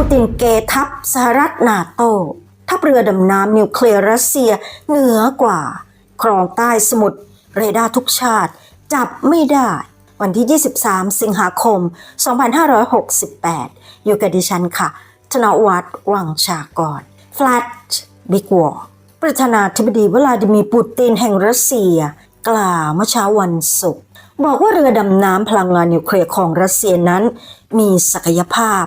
ปูตินเกทัพสหรัฐนาโต ทัพเรือดำน้ำนิวเคลียร์รัสเซียเหนือกว่า ครองใต้สมุทรเรดาร์ทุกชาติ จับไม่ได้ วันที่ 23 สิงหาคม 2568 อยู่กับดิฉันค่ะ ธนวัฒน์วังชากร Flat Big War ประธานาธิบดีวลาดิมีร์ปูตินแห่งรัสเซีย กล่าวเมื่อเช้าวันศุกร์ บอกว่าเรือดำน้ำพลังงานนิวเคลียร์ของรัสเซียนั้น มีศักยภาพ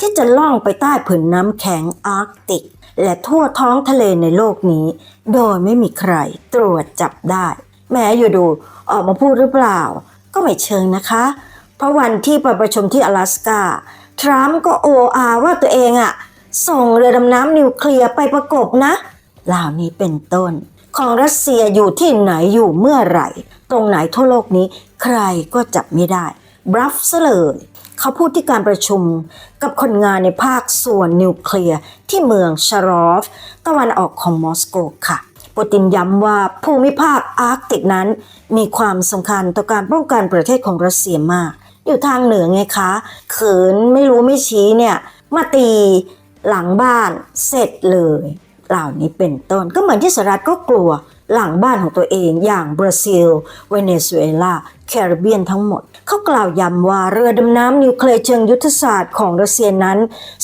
ที่จะล่องไปใต้ผืนน้ำแข็งอาร์กติก และทั่วท้องทะเลในโลกนี้ โดยไม่มีใครตรวจจับได้ แม้อยู่ดูออกมาพูดหรือเปล่า ก็ไม่เชิงนะคะ เพราะวันที่ไปประชุมที่阿拉สกาทรัมป์ก็โออาว่าตัวเองอะส่งเรือดำน้ำนิวเคลียร์ไปประกบนะเหล่านี้เป็นต้น ของรัสเซียอยู่ที่ไหนอยู่เมื่อไหร่ ตรงไหนทั่วโลกนี้ ใครก็จับไม่ได้บรัฟซเลยเขาพูดที่การประชุมกับคนงานในภาคส่วนนิวเคลียร์ที่เมืองชารอฟตะวันออกของมอสโกค่ะปูตินย้ำว่าภูมิภาคอาร์กติกนั้น มีความสำคัญต่อการป้องกันประเทศของรัสเซียมาก อยู่ทางเหนือไงคะเขินไม่รู้ไม่ชี้เนี่ย มาตีหลังบ้านเสร็จเลย เหล่านี้เป็นต้น ก็เหมือนที่สหรัฐก็กลัวหลังบ้านของตัวเองอย่างบราซิล เวเนซุเอลา แคริบเบียนทั้งหมด เขากล่าวย้ำว่าเรือดำน้ำนิวเคลียร์เชิงยุทธศาสตร์ของรัสเซียนั้น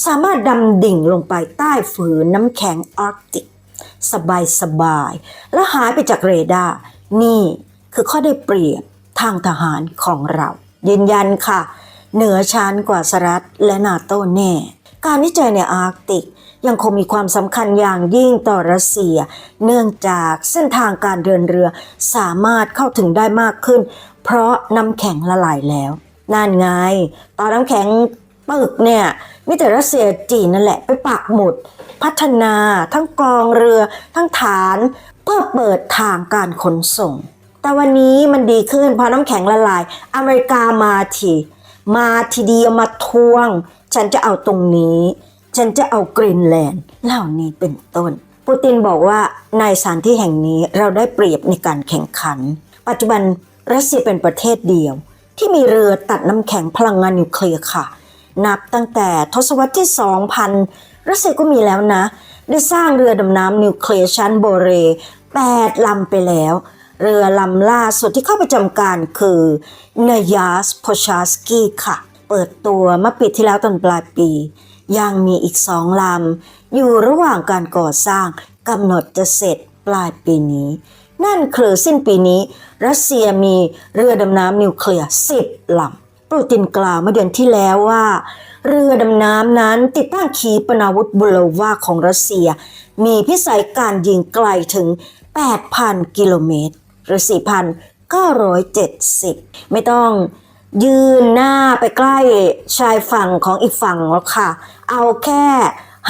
สามารถดำดิ่งลงไปใต้ฝืนน้ำแข็งอาร์กติก สบายสบายๆและหายไปจากเรดาร์นี่คือข้อได้เปรียบทางทหารของเรา ยืนยันค่ะ เหนือชั้นกว่าสหรัฐและนาโต้แน่ การวิจัยในอาร์กติก ยังคงมีความสำคัญอย่างยิ่งต่อรัสเซีย เนื่องจากเส้นทางการเดินเรือสามารถเข้าถึงได้มากขึ้น เพราะน้ำแข็งละลายแล้วนั่นไง ตอนน้ำแข็งปึกเนี่ยมิแต่รัสเซียจีนนั่นแหละไปปักหมุด พัฒนาทั้งกองเรือ ทั้งฐานเพื่อเปิดทางการขนส่ง แต่วันนี้มันดีขึ้นพอน้ำแข็งละลาย อเมริกามาทีมาทีเดียวมาทวง ฉันจะเอาตรงนี้ ฉันจะเอากรีนแลนด์เหล่านี้เป็นต้น ปูตินบอกว่าในสถานที่แห่งนี้เราได้เปรียบในการแข่งขัน ปัจจุบันรัสเซียเป็นประเทศเดียว ที่มีเรือตัดน้ำแข็งพลังงานนิวเคลียร์ค่ะ นับตั้งแต่ทศวรรษที่ 2000 รัสเซียก็มีแล้วนะ ได้สร้างเรือดำน้ำนิวเคลียร์ชั้นโบเร8ลำไปแล้ว เรือลำล่าสุดที่เข้าประจำการคือนายาสโพชาสกี้ค่ะ เปิดตัวเมื่อปีที่แล้วตอนปลายปี ยังมีอีกสองลำ อยู่ระหว่างการก่อสร้างกำหนดจะเสร็จปลายปีนี้ นั่นคือสิ้นปีนี้ รัสเซียมีเรือดำน้ำนิวเคลียร์10ลำปูตินกล่าวเมื่อเดือนที่แล้วว่า เรือดำน้ำนั้นติดตั้งขีปนาวุธบุโลวาของรัสเซีย มีพิสัยการยิงไกลถึง 8,000 กิโลเมตรหรือ 4,970 ไม่ต้อง ยืนหน้าไปใกล้ชายฝั่งของอีกฝั่งหรอกค่ะ เอาแค่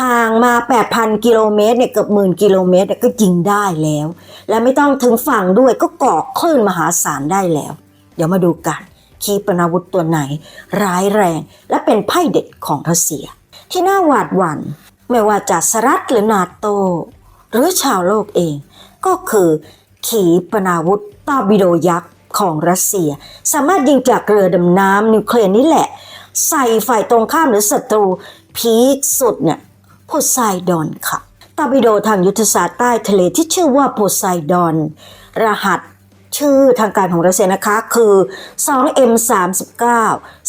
ห่างมา 8,000 กิโลเมตรเนี่ยเกือบหมื่นกิโลเมตรเนี่ยก็ยิงได้แล้ว และไม่ต้องถึงฝั่งด้วยก็ก่อคลื่นมหาศาลได้แล้ว เดี๋ยวมาดูกันขีปนาวุธตัวไหน ร้ายแรง และเป็นไพ่เด็ดของรัสเซีย ที่น่าหวาดหวั่นไม่ว่าจากสหรัฐหรือนาโต หรือชาวโลกเอง ก็คือขีปนาวุธตอร์บิโดยักษ์ ของรัสเซีย สามารถยิงจากเรือดำน้ำนิวเคลียร์นี่แหละ ใส่ฝ่ายตรงข้ามหรือศัตรูพีคสุดเนี่ยโพไซดอนค่ะตอร์บิโดทางยุทธศาสตร์ใต้ทะเลที่ชื่อว่าโพไซดอน รหัสชื่อทางการของรัสเซียนะคะคือ 2M39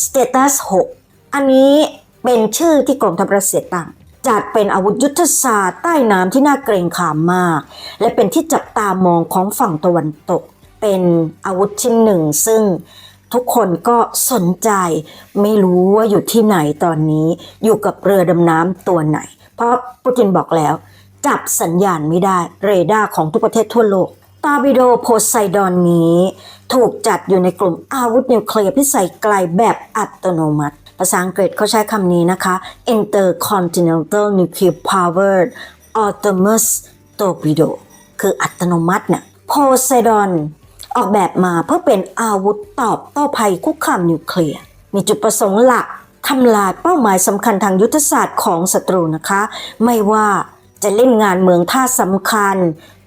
Status 6 อันนี้เป็นชื่อที่กองทัพรัสเซียตั้งจัดเป็นอาวุธยุทธศาสตร์ใต้น้ำที่น่าเกรงขามมาก และเป็นที่จับตามองของฝั่งตะวันตก เป็นอาวุธชิ้นหนึ่ง ซึ่งทุกคนก็สนใจ ไม่รู้ว่าอยู่ที่ไหนตอนนี้ อยู่กับเรือดำน้ำตัวไหน เพราะปูตินบอกแล้ว จับสัญญาณไม่ได้ เรดาร์ของทุกประเทศทั่วโลกตอร์บิโดโพไซดอนนี้ ถูกจัดอยู่ในกลุ่มอาวุธนิวเคลียร์พิสัยไกลแบบอัตโนมัติ ภาษาอังกฤษเขาใช้คำนี้นะคะ Intercontinental Nuclear Powered Autonomous Torpedo คืออัตโนมัตินี่ยโพไซดอน ออกแบบมาเพื่อเป็นอาวุธตอบโต้ภัยคุกคามนิวเคลียร์ มีจุดประสงค์หลักทำลายเป้าหมายสำคัญทางยุทธศาสตร์ของศัตรูนะคะ ไม่ว่าจะเล่นงานเมืองท่าสำคัญ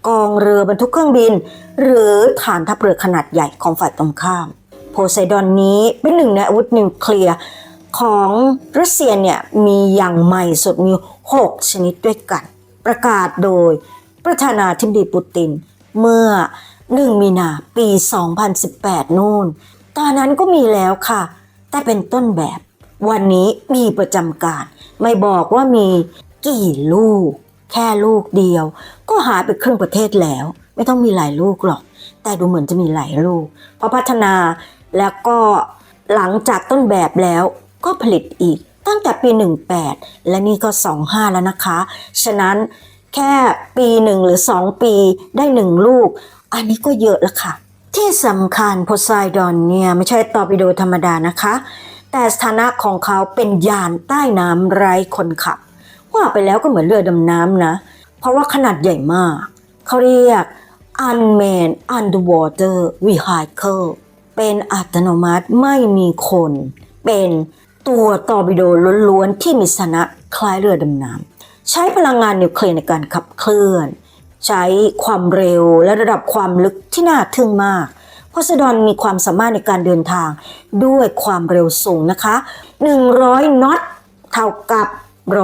กองเรือบรรทุกเครื่องบิน หรือฐานทัพเรือขนาดใหญ่ของฝ่ายตรงข้าม โพไซดอนนี้เป็นหนึ่งในอาวุธนิวเคลียร์ของรัสเซียเนี่ยมีอย่างใหม่สุดมี 6 ชนิดด้วยกัน ประกาศโดยประธานาธิบดีปูตินเมื่อ 1มีนาปี 2018 นู่น ตอนนั้นก็มีแล้วค่ะ แต่เป็นต้นแบบ วันนี้มีประจำการ ไม่บอกว่ามีกี่ลูก แค่ลูกเดียว ก็หายไปครึ่งประเทศแล้ว ไม่ต้องมีหลายลูกหรอก แต่ดูเหมือนจะมีหลายลูก เพราะพัฒนาแล้วก็หลังจากต้นแบบแล้วก็ผลิตอีกตั้งแต่ปี 18 และนี่ก็ 25 แล้วนะคะ ฉะนั้น แค่ปีหนึ่งหรือ2ปีได้หนึ่งลูก อันนี้ก็เยอะแล้วค่ะ ที่สำคัญโพไซดอนเนี่ยไม่ใช่ตอร์ปิโดธรรมดานะคะ แต่สถานะของเขาเป็นยานใต้น้ำไร้คนขับ ว่าไปแล้วก็เหมือนเรือดำน้ำนะ เพราะว่าขนาดใหญ่มาก เขาเรียก unmanned underwater vehicle เป็นอัตโนมัติไม่มีคน เป็นตัวตอร์ปิโดล้วนๆที่มีสถานะคล้ายเรือดำน้ำ ใช้พลังงานนิวเคลียร์ในการขับเคลื่อน ใช้ความเร็วและระดับความลึกที่น่าทึ่งมากโพไซดอนมีความสามารถในการเดินทางด้วยความเร็วสูงนะคะ 100 น็อตเท่ากับ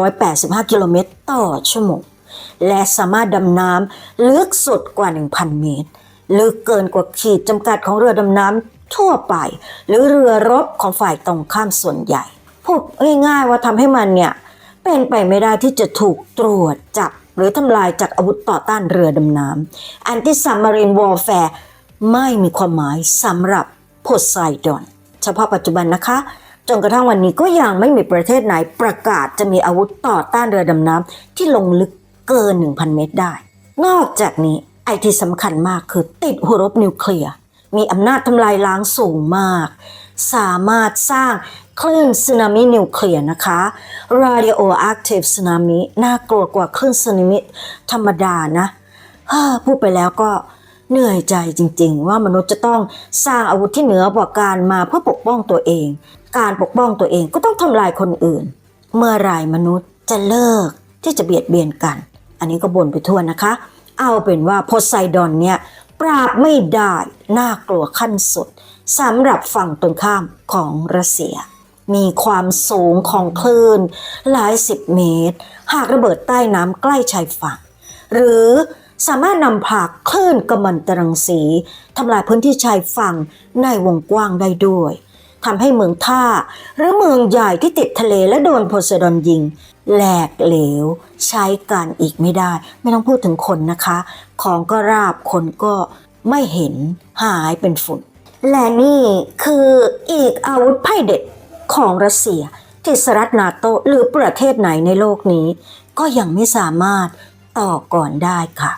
185 กิโลเมตรต่อชั่วโมง และสามารถดำน้ำลึกสุดกว่า 1,000 เมตร ลึกเกินกว่าขีดจำกัดของเรือดำน้ำทั่วไป หรือเรือรบของฝ่ายตรงข้ามส่วนใหญ่ พูดง่ายๆว่าทำให้มันเนี่ย เป็นไปไม่ได้ที่จะถูกตรวจจับหรือทำลายจากอาวุธต่อต้านเรือดำน้ำ Anti Submarine Warfare ไม่มีความหมายสำหรับโพไซดอน เฉพาะปัจจุบันนะคะจนกระทั่งวันนี้ก็ยังไม่มีประเทศไหนประกาศจะมีอาวุธต่อต้านเรือดำน้ำที่ลงลึกเกิน 1,000 เมตรได้ นอกจากนี้ไอที่สำคัญมากคือติดหัวรบนิวเคลียร์ มีอำนาจทำลายล้างสูงมาก สามารถสร้างคลื่นสึนามินิวเคลียร์นะคะ radioactive tsunami น่ากลัวกว่าคลื่นสึนามิธรรมดานะฮพูดไปแล้วก็เหนื่อยใจจริง ๆ ว่ามนุษย์จะต้องสร้างอาวุธที่เหนือกว่าการมาเพื่อปกป้องตัวเอง การปกป้องตัวเองก็ต้องทำลายคนอื่น เมื่อไรมนุษย์จะเลิกที่จะเบียดเบียนกัน อันนี้ก็บ่นไปทั่วนะคะ เอาเป็นว่าโพไซดอนเนี่ยปราบไม่ได้น่ากลัวขั้นสุดสำหรับฝั่งตรงข้ามของรัสเซีย มีความสูงของคลื่น หลายสิบเมตร หากระเบิดใต้น้ำใกล้ชายฝั่ง หรือสามารถนำพาคลื่นกัมมันตรังสีทำลายพื้นที่ชายฝั่งในวงกว้างได้ด้วยทำให้เมืองท่า หรือเมืองใหญ่ที่ติดทะเลและโดนโพไซดอนยิง แหลกเหลว ใช้การอีกไม่ได้ ไม่ต้องพูดถึงคนนะคะ ของก็ราบคนก็ไม่เห็นหายเป็นฝุ่น และนี่คืออีกอาวุธไพ่เด็ด ของรัสเซียที่สหรัฐนาโตหรือประเทศไหนในโลกนี้ ก็ยังไม่สามารถต่อก่อนได้ค่ะ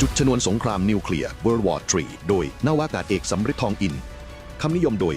จุดชนวนสงครามนิวเคลียร์ World War III โดยนาวากาศเอกสำริดทองอิน คำนิยมโดย